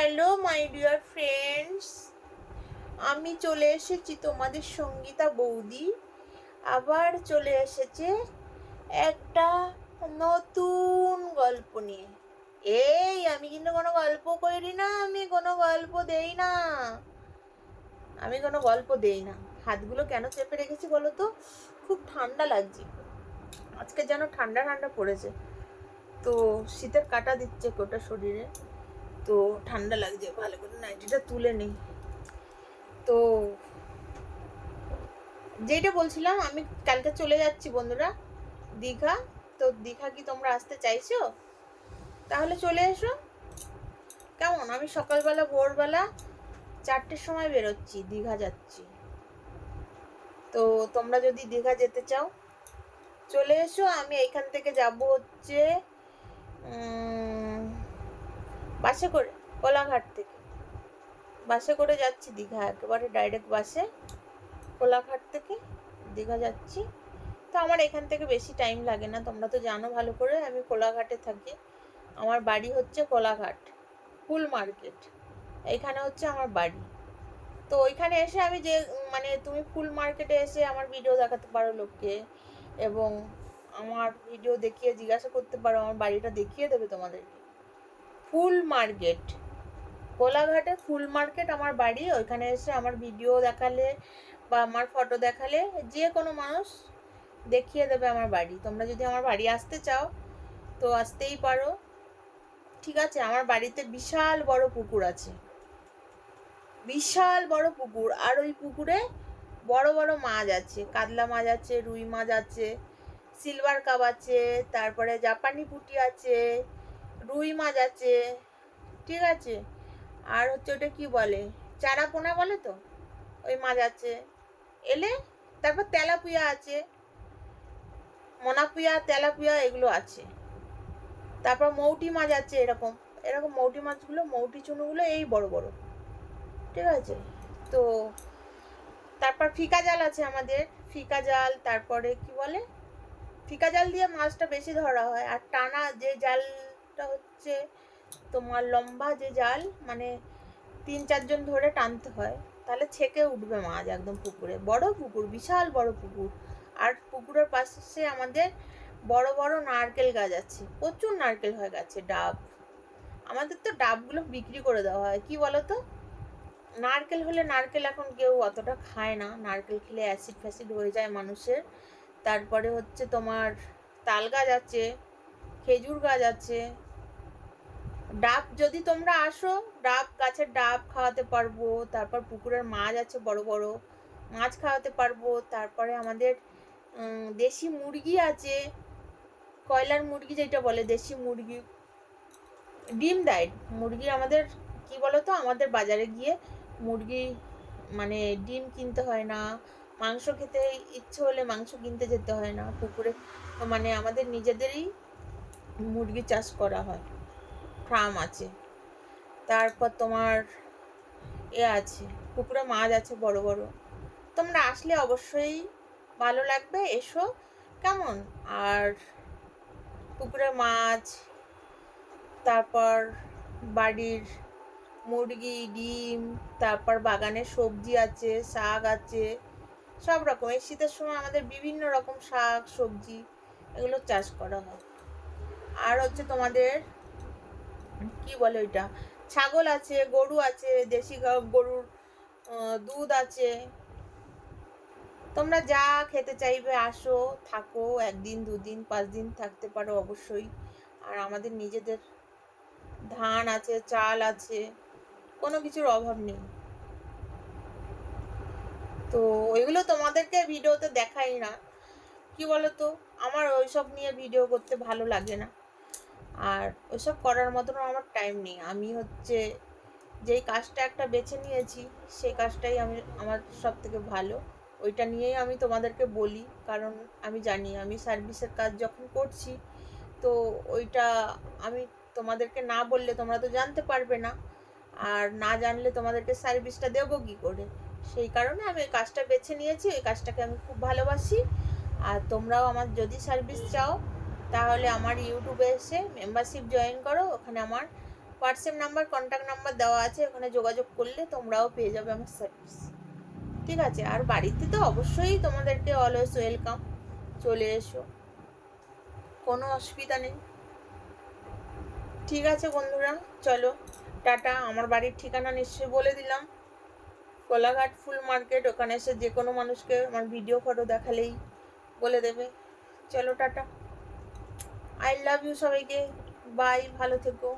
Hello my dear friends আমি চলে এসেছি তোমাদের সঙ্গীতা বৌদি। আবার চলে এসেছে একটা নতুন গল্প নিয়ে। এই, আমি কিন্তু কোনো গল্প করি না, আমি কোনো গল্প দেই না। আমি কোনো গল্প দেই না। হাতগুলো কেন চেপে রেখেছি বলো তো? খুব ঠান্ডা লাগছে। আজকে যেন ঠান্ডা ঠান্ডা পড়েছে। তো শীতের কাটা দিচ্ছে গোটা শরীরে। তো ঠান্ডা লাগছে, ভালো করে নাইটিটা তুলে নেই। তো যেটা বলছিলাম, আমি কালকে চলে যাচ্ছি বন্ধুরা, দীঘা। তো দীঘা কি তোমরা আসতে চাইছো? তাহলে চলে এসো। কেমন? আমি সকালবেলা, ভোরবেলা চারটের সময় বেরোচ্ছি, দীঘা যাচ্ছি। তো তোমরা যদি দীঘা যেতে চাও, চলে এসো। আমি এইখান থেকে যাব হচ্ছে বাসে করে, কোলাঘাট থেকে। বাসে করে যাচ্ছি দীঘা, একেবারে ডাইরেক্ট বাসে। কোলাঘাট থেকে দীঘা যাচ্ছি। তো আমার এখান থেকে বেশি টাইম লাগে না, তোমরা তো জানো ভালো করে, আমি কোলাঘাটে থাকি। আমার বাড়ি হচ্ছে কোলাঘাট, ফুল মার্কেট। এইখানে হচ্ছে আমার বাড়ি। তো ওইখানে এসে আমি যে মানে তুমি ফুল মার্কেটে এসে আমার ভিডিও দেখাতে পারো লোককে এবং আমার ভিডিও দেখিয়ে জিজ্ঞাসা করতে পারো, আমার বাড়িটা দেখিয়ে দেবে তোমাদেরকে। ফুল মার্কেট। কোলাঘাটে ফুল মার্কেট আমার বাড়ি। ওইখানে এসে আমার ভিডিও দেখালে বা আমার ফটো দেখালে যে কোনো মানুষ দেখিয়ে দেবে আমার বাড়ি। তোমরা যদি আমার বাড়ি আসতে চাও, তো আসতেই পারো। ঠিক আছে, আমার বাড়িতে বিশাল বড় পুকুর আছে। বিশাল বড় পুকুর। আর ওই পুকুরে বড় বড় মাছ আছে। কাতলা মাছ আছে, রুই মাছ আছে, সিলভার কাপ আছে, তারপরে জাপানি পুঁটি আছে রুই মাছ আছে, ঠিক আছে? আর হচ্ছে ওটা কি বলে? চারা পোনা বলে তো? ওই মাছ আছে। এলে তারপর তেলাপুয়া আছে, মোনাপুয়া, তেলাপুয়া এগুলো আছে। তারপর মৌটি মাছ আছে এরকম। এরকম মৌটি মাছগুলো, মৌটি চুনুগুলো এই বড় বড়। ঠিক আছে? তো তারপর ফিকা জাল আছে আমাদের। ফিকা জাল, তারপরে কি বলে? ফিকা জাল দিয়ে মাছটা বেশি ধরা হয়। আর টানা যে জালটা হচ্ছে তোমার লম্বা যে জাল মানে তিন চারজন ধরে টানতে হয়, তাহলে ছেকে উঠবে মাছ একদম পুকুরে। বড় পুকুর, বিশাল বড় পুকুর। আর পুকুরের পাশে আমাদের বড় বড় নারকেল গাছ আছে, প্রচুর নারকেল হয় গাছে, ডাব। আমাদের তো ডাবগুলো বিক্রি করে দেওয়া হয়, কি বলো তো নারকেল হলে নারকেল এখন কেউ অতটা খায় না, নারকেল খেলে অ্যাসিড ফ্যাসিড হয়ে যায় মানুষের। তারপরে হচ্ছে তোমার তাল গাছ আছে, খেজুর গাছ আছে ডাব, যদি তোমরা আসো, ডাব, গাছের ডাব খাওয়াতে পারব, তারপর পুকুরের মাছ আছে বড় বড়, মাছ খাওয়াতে পারব, তারপরে আমাদের দেশি মুরগি আছে, কয়লার মুরগি যেটা বলে, দেশি মুরগি, ডিম দেয়, মুরগি আমাদের, কি বলতো, আমাদের বাজারে গিয়ে মুরগি মানে ডিম কিনতে হয় না, মাংস খেতে ইচ্ছে হলে মাংস কিনতে যেতে হয় না, পুকুরে মানে আমাদের নিজেদেরই মুরগি চাষ করা হয়। ফার্ম আছে। তারপর তোমার এ আছে, পুকুরে মাছ আছে বড় বড়। তোমরা আসলে অবশ্যই ভালো লাগবে, এসো, কেমন? আর পুকুরে মাছ, তারপর বাড়ির মুরগি, ডিম, তারপর বাগানে সবজি আছে, শাক আছে, সব রকম। এই শীতের সময় আমাদের বিভিন্ন রকম শাক, সবজি, এগুলো চাষ করা হয়। আর হচ্ছে তোমাদের কি বলে ওইটা? ছাগল আছে, গরু আছে, দেশি গরুর দুধ আছে। তোমরা যা খেতে চাইবে আসো, থাকো, একদিন, দুদিন পাঁচ দিন থাকতে পারো অবশ্যই। আর আমাদের নিজেদের ধান আছে, চাল আছে, কোনো কিছুর অভাব নেই। তো ওইগুলো তোমাদেরকে ভিডিওতে দেখাই না। কি বলতো? আমার ওইসব নিয়ে ভিডিও করতে ভালো লাগে না। আর ওইসব করার মতন আমার টাইম নেই। আমি হচ্ছে যেই কাজটা একটা বেছে নিয়েছি, সেই কাজটাই আমি, আমার সব থেকে ভালো। ওইটা নিয়েই আমি তোমাদেরকে বলি, কারণ আমি জানি আমি সার্ভিসের কাজ যখন করছি, তো ওইটা আমি তোমাদেরকে না বললে তোমরা তো জানতে পারবে না। আর না জানলে তোমাদেরকে সার্ভিসটা দেবো কী করে? সেই কারণে আমি ওই কাজটা বেছে নিয়েছি, ওই কাজটাকে আমি খুব ভালোবাসি। আর তোমরাও আমার যদি সার্ভিস চাও তাহলে আমার ইউটিউবে এসে মেম্বারশিপ জয়েন করো। ওখানে আমার হোয়াটসঅ্যাপ নাম্বার কন্ট্যাক্ট নাম্বার দেওয়া আছে। ওখানে যোগাযোগ করলে তোমরাও পেয়ে যাবে আমার সার্ভিস ঠিক আছে? আর বাড়িতে তো অবশ্যই তোমাদেরকে অলওয়েজ ওয়েলকাম চলে এসো। কোনো অসুবিধা নেই। ঠিক আছে বন্ধুরা? চলো, টাটা। আমার বাড়ির ঠিকানা নিশ্চয়ই বলে দিলাম। কোলাঘাট ফুল মার্কেট। ওখানে এসে যে কোনো মানুষকে আমার ভিডিও ফটো দেখালেই বলে দেবে। চলো, টাটা। আই লাভ ইউ সবাইকে বাই ভালো থেকো.